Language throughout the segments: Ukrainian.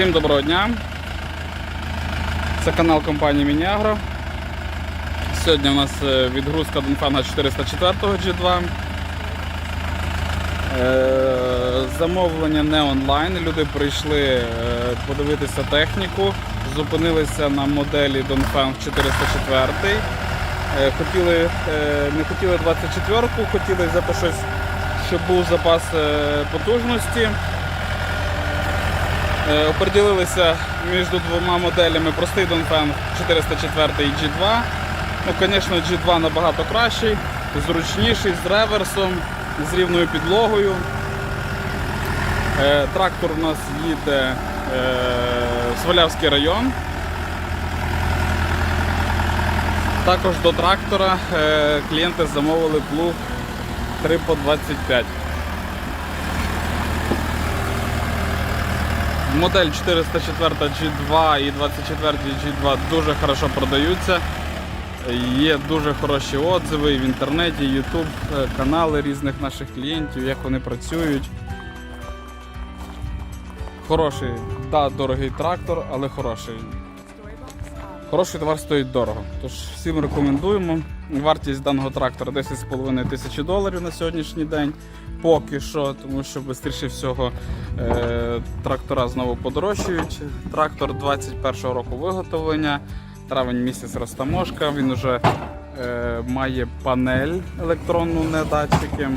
Всім доброго дня. Це канал компанії Мініагро. Сьогодні у нас е, відгрузка Донфана 404 G2. Е, Замовлення не онлайн. Люди прийшли е, подивитися техніку, зупинилися на моделі Донфан 404. Е, Хотіли, не хотіли 24-ку, хотіли щось, щоб був запас потужності. Е, Оприділилися між двома моделями простий Донфен 404 і G2. Ну, звісно, G2 набагато кращий, зручніший, з реверсом, з рівною підлогою. Е, Трактор у нас їде е, в Свалявський район. Також до трактора клієнти замовили плуг 3 по 25. Модель 404 G2 і 24 G2 дуже хорошо продаються. Є дуже хороші отзиви в інтернеті, YouTube, е, канали різних наших клієнтів, як вони працюють. Хороший, да, дорогий трактор, але хороший. Хороший товар стоїть дорого. Тож всім рекомендуємо. Вартість даного трактора 10,5 тисячі доларів на сьогоднішній день. Поки що, тому що швидше всього е, трактора знову подорожчають. Трактор 21-го року виготовлення, травень місяць розтаможка. Він вже е, має панель електронну, не датчики,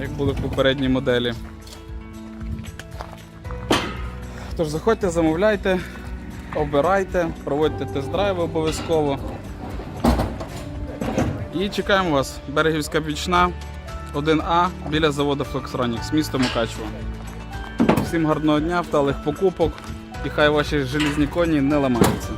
як були в попередній моделі. Тож заходьте, замовляйте, обирайте, проводьте тест-драйви обов'язково. І чекаємо вас. Берегівська бічна 1А біля заводу Flextronics, місто Мукачево. Всім гарного дня, вдалих покупок і хай ваші желізні коні не ламаються.